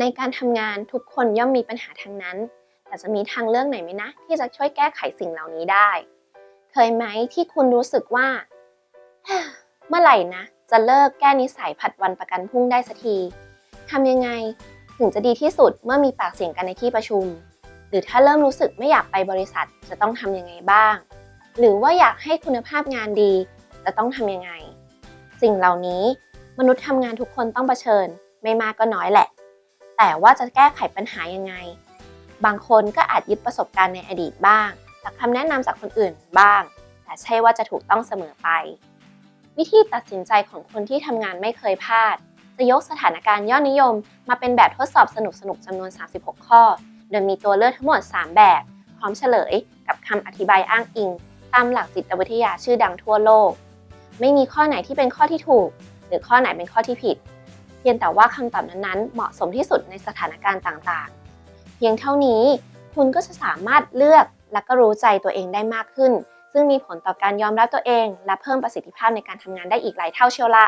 ในการทำงานทุกคนย่อมมีปัญหาทั้งนั้น แต่จะมีทางเลือกไหนไหมนะ ที่จะช่วยแก้ไขสิ่งเหล่านี้ได้ เคยไหมที่คุณรู้สึกว่า เมื่อไหร่นะ จะเลิกแก้นิสัยผัดวันประกันพรุ่งได้สักทีทำยังไงถึงจะดีที่สุดเมื่อมีปากเสียงกันในที่ประชุม หรือถ้าเริ่มรู้สึกไม่อยากไปบริษัทจะต้องทำยังไงบ้าง หรือว่าอยากให้คุณภาพงานดีจะต้องทำยังไง สิ่งเหล่านี้มนุษย์ทำงานทุกคนต้องเผชิญ ไม่มากก็น้อยแหละ แต่ว่าจะแก้ไขปัญหายังไง บางคนก็อาจยึดประสบการณ์ในอดีตบ้าง จากคำแนะนำจากคนอื่นบ้าง แต่ใช่ว่าจะถูกต้องเสมอไป วิธีตัดสินใจของคนที่ทำงานไม่เคยพลาด จะยกสถานการณ์ยอดนิยม มาเป็นแบบทดสอบสนุกๆจำนวน 36 ข้อ โดยมีตัวเลือกทั้งหมด 3 แบบ พร้อมเฉลย กับคำอธิบายอ้างอิง ตามหลักจิตวิทยาชื่อดังทั่วโลก ไม่มีข้อไหนที่เป็นข้อที่ถูก หรือข้อไหนเป็นข้อที่ผิด พียงแต่ว่าคำตอบนั้นๆ เหมาะสมที่สุดในสถานการณ์ต่างๆ เพียงเท่านี้คุณก็จะสามารถเลือกและก็รู้ใจตัวเองได้มากขึ้น ซึ่งมีผลต่อการยอมรับตัวเอง และเพิ่มประสิทธิภาพในการทำงานได้อีกหลายเท่าเชียวละ